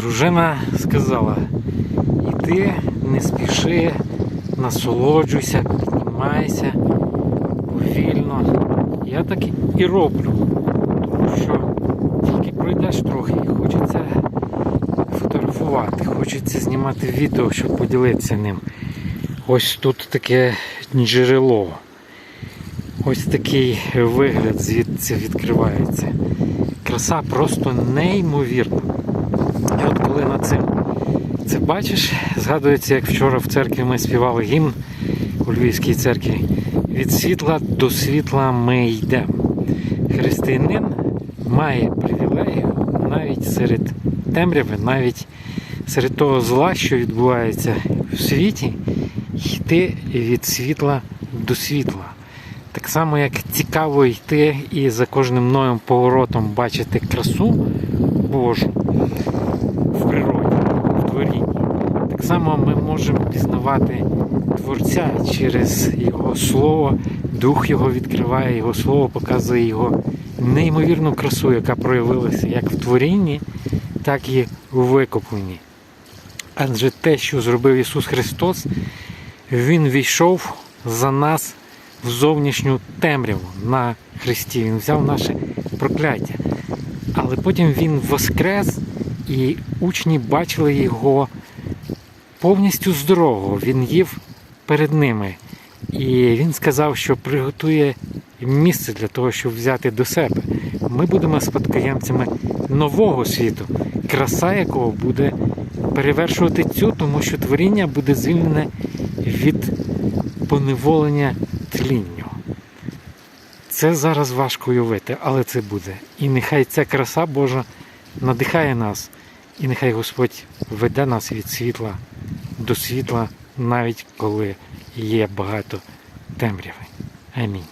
Дружина сказала, іди, не спіши, насолоджуйся, піднімайся повільно. Я так і роблю, тому що тільки пройдеш трохи і хочеться фотографувати, хочеться знімати відео, щоб поділитися ним. Ось тут таке джерело. Ось такий вигляд звідси відкривається. Краса просто неймовірна. І от коли на цим це бачиш, згадується, як вчора в церкві ми співали гімн у Львівській церкві. Від світла до світла ми йдемо. Християнин має привілегію навіть серед темряви, навіть серед того зла, що відбувається в світі, йти від світла до світла. Так само, як цікаво йти і за кожним новим поворотом бачити красу Божу в природі, в творінні. Так само ми можемо пізнавати Творця через Його Слово, Дух Його відкриває, Його Слово показує Його неймовірну красу, яка проявилася як в творінні, так і у викупленні. Адже те, що зробив Ісус Христос, Він війшов за нас в зовнішню темряву на Христі. Він взяв наше прокляття. Але потім Він воскрес, і учні бачили його повністю здорового. Він їв перед ними. І він сказав, що приготує місце для того, щоб взяти до себе. Ми будемо спадкоємцями нового світу, краса якого буде перевершувати цю, тому що творіння буде звільнене від поневолення тлінню. Це зараз важко уявити, але це буде. І нехай ця краса Божа надихає нас, і нехай Господь веде нас від світла до світла, навіть коли є багато темряви. Амінь.